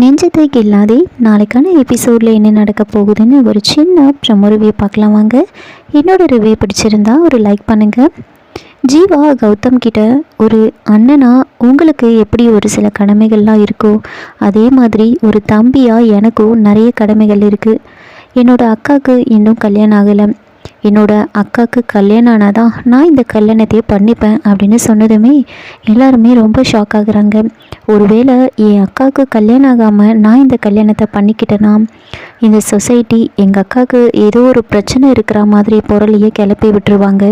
நெஞ்சத்தை இல்லாதே நாளைக்கான எபிசோடில் என்ன நடக்க போகுதுன்னு ஒரு சின்ன ப்ரமோ ரிவ்யூ பார்க்கலாம் வாங்க. என்னோட ரிவ்யூ பிடிச்சிருந்தா ஒரு லைக் பண்ணுங்கள் ஜீவா கௌதம் கிட்ட ஒரு அண்ணனா உங்களுக்கு எப்படி ஒரு சில கடமைகள்லாம் இருக்கோ அதே மாதிரி ஒரு தம்பியாக எனக்கும் நிறைய கடமைகள் இருக்குது என்னோடய அக்காவுக்கு இன்னும் கல்யாணம் ஆகலை. என்னோட அக்காவுக்கு கல்யாணம் ஆனால் தான் நான் இந்த கல்யாணத்தையே பண்ணிப்பேன் அப்படின்னு சொன்னதுமே எல்லாருமே ரொம்ப ஷாக் ஆகுறாங்க. ஒருவேளை என் அக்காவுக்கு கல்யாணம் ஆகாமல் நான் இந்த கல்யாணத்தை பண்ணிக்கிட்டேன்னா இந்த சொசைட்டி எங்கள் அக்காவுக்கு ஏதோ ஒரு பிரச்சனை இருக்கிற மாதிரி பொருளையே கிளப்பி விட்டுருவாங்க.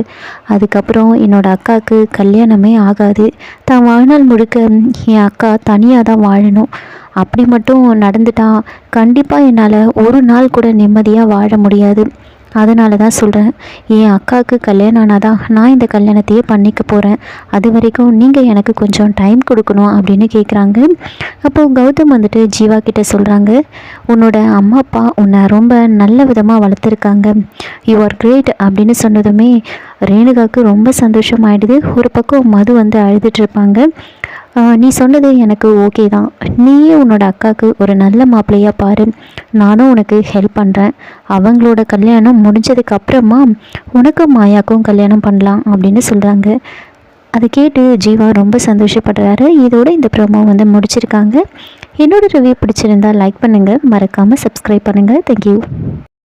அதுக்கப்புறம் என்னோடய அக்காவுக்கு கல்யாணமே ஆகாது. தான் வாழ்நாள் முழுக்க என் அக்கா தனியாக தான் வாழணும். அப்படி மட்டும் நடந்துட்டான் கண்டிப்பாக என்னால் ஒரு நாள் கூட நிம்மதியாக வாழ முடியாது. அதனால தான் சொல்கிறேன் என் அக்காவுக்கு கல்யாணம் ஆனாதான் நான் இந்த கல்யாணத்தையே பண்ணிக்க போகிறேன் அது வரைக்கும் நீங்கள் எனக்கு கொஞ்சம் டைம் கொடுக்கணும் அப்படின்னு கேட்குறாங்க அப்போது கௌதம் வந்துட்டு ஜீவா கிட்ட சொல்கிறாங்க உன்னோட அம்மா அப்பா உன்னை ரொம்ப நல்ல விதமாக வளர்த்துருக்காங்க. யூ ஆர் கிரேட் அப்படின்னு சொன்னதுமே ரேணுகாவுக்கு ரொம்ப சந்தோஷமாயிடுது. ஒரு பக்கம் மது வந்து அழுதுட்ருப்பாங்க நீ சொன்னது எனக்கு ஓகே தான். நீயே உன்னோட அக்காவுக்கு ஒரு நல்ல மாப்பிள்ளையாக பாரு. நானும் உனக்கு ஹெல்ப் பண்ணுறேன் அவங்களோட கல்யாணம் முடிஞ்சதுக்கு அப்புறமா உனக்கும் மாயாக்கும் கல்யாணம் பண்ணலாம் அப்படின்னு சொல்கிறாங்க அதை கேட்டு ஜீவா ரொம்ப சந்தோஷப்படுறாரு. இதோட இந்த ப்ரோமோ வந்து முடிச்சிருக்காங்க. என்னோடய ரிவ்யூ பிடிச்சிருந்தால் லைக் பண்ணுங்கள் மறக்காமல் சப்ஸ்கிரைப் பண்ணுங்கள் தேங்க்யூ